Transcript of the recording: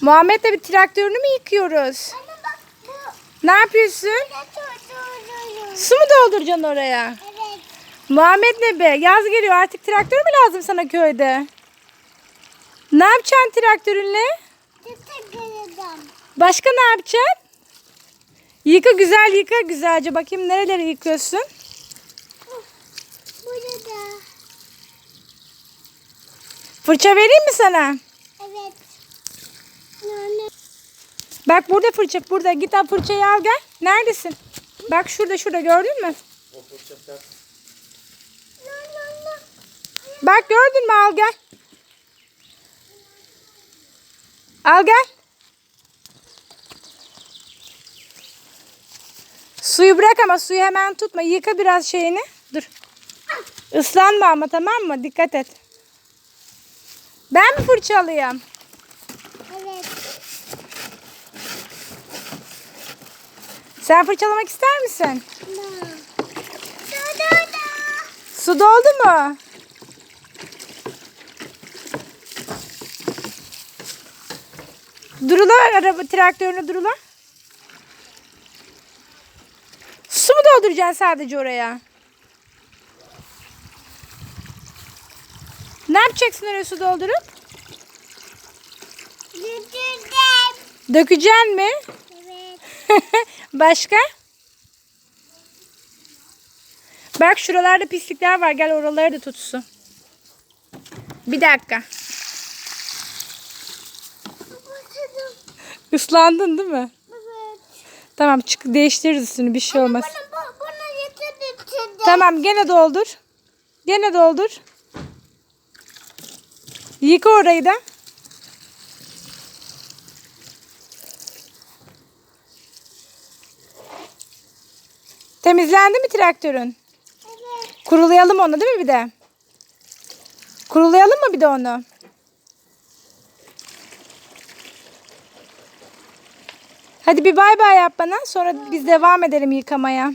Muhammed'le bir traktörünü mü yıkıyoruz? Anne bak bu. Ne yapıyorsun? Su mu dolduracaksın oraya? Evet. Muhammed ne be? Yaz geliyor artık traktör mü lazım sana köyde? Ne yapacaksın traktörünle? Başka ne yapacaksın? Yıka güzel yıka güzelce. Bakayım nereleri yıkıyorsun? Burada. Fırça vereyim mi sana? Evet. Bak burada fırça burada. Git al fırçayı al gel. Neredesin? Bak şurada şurada gördün mü? Bak gördün mü al gel. Al gel. Suyu bırak ama suyu hemen tutma. Yıka biraz şeyini. Dur. Islanma ama tamam mı? Dikkat et. Ben mi fırçalayayım? Evet. Sen fırçalamak ister misin? Da da. Su doldu mu? Durula araba traktörünü durula. Su mu dolduracaksın sadece oraya? Ne yapacaksın oraya su doldurup? Götürdüm. Dökeceksin mi? Evet. Başka? Bak şuralarda pislikler var. Gel oraları da tut su. Bir dakika. Islandın değil mi? Evet. Tamam çık değiştiririz üstünü bir şey olmaz. Bana, bana yeter bitirdim. Tamam gene doldur. Gene doldur. Yıka orayı da. Temizlendi mi traktörün? Evet. Kurulayalım onu değil mi bir de? Kurulayalım mı bir de onu? Hadi bir bay bay yap bana. Sonra biz devam edelim yıkamaya.